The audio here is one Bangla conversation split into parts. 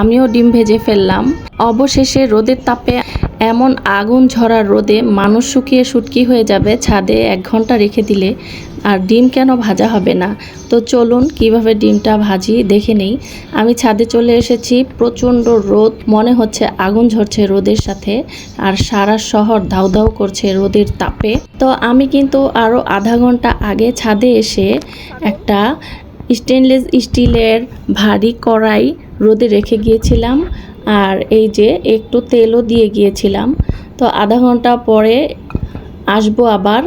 আমিও ডিম ভেজে ফেললাম। অবশেষে রোদের তাপে এমন আগুন ঝরার রোদে মানুষ শুকিয়ে শুটকি হয়ে যাবে ছাদে এক ঘণ্টা রেখে দিলে। আর ডিম কেন ভাজা হবে না? তো চলুন কীভাবে ডিমটা ভাজি দেখে নেই। আমি ছাদে চলে এসেছি, প্রচণ্ড রোদ, মনে হচ্ছে আগুন ঝরছে রোদের সাথে। আর সারা শহর ধাউ ধাউ করছে রোদের তাপে। তো আমি কিন্তু আরও আধা ঘণ্টা আগে ছাদে এসে একটা স্টেনলেস স্টিলের ভারী কড়াই রোদে রেখে গিয়েছিলাম আর এই যে একটু তেলও দিয়ে গিয়েছিলাম। তো আধা ঘণ্টা পরে আসব আবার।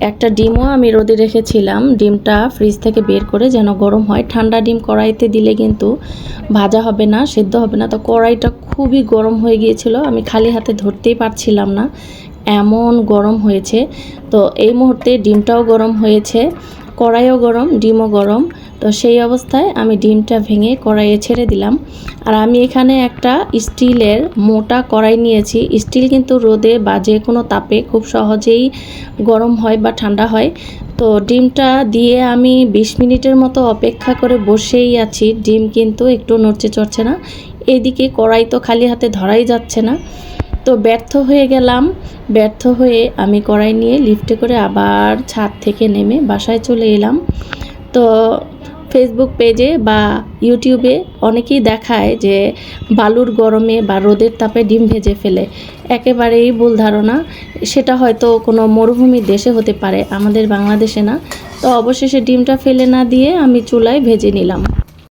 একটা ডিমও আমি রোদে রেখেছিলাম। ডিমটা ফ্রিজ থেকে বের করে যেন গরম হয়। ঠান্ডা ডিম কড়াইতে দিলে কিন্তু ভাজা হবে না, সেদ্ধ হবে না। তো কড়াইটা খুবই গরম হয়ে গিয়েছিল। আমি খালি হাতে ধরতেই পারছিলাম না। এমন গরম হয়েছে। তো এই মুহূর্তে ডিমটাও গরম হয়েছে। কড়াইও গরম, ডিমও গরম। তো সেই অবস্থায় আমি ডিমটা ভেঙে কড়াইয়ে ছেড়ে দিলাম। আর আমি এখানে একটা স্টিলের মোটা কড়াই নিয়েছি। স্টিল কিন্তু রোদে বা যে কোনো তাপে খুব সহজেই গরম হয় বা ঠান্ডা হয়। তো ডিমটা দিয়ে আমি বিশ মিনিটের মতো অপেক্ষা করে বসেই আছি। ডিম কিন্তু একটু নড়চে চড়ছে না। এদিকে কড়াই তো খালি হাতে ধরাই যাচ্ছে না। তো ব্যর্থ হয়ে গেলাম। ব্যর্থ হয়ে আমি কড়াই নিয়ে লিফটে করে আবার ছাদ থেকে নেমে বাসায় চলে এলাম। তো ফেসবুক পেজে বা ইউটিউবে অনেকেই দেখায় যে বালুর গরমে বা রোদের তাপে ডিম ভেজে ফেলে। একেবারেই ভুল ধারণা। সেটা হয়তো কোনো মরুভূমির দেশে হতে পারে, আমাদের বাংলাদেশে না। তো অবশেষে ডিমটা ফেলে না দিয়ে আমি চুলায় ভেজে নিলাম।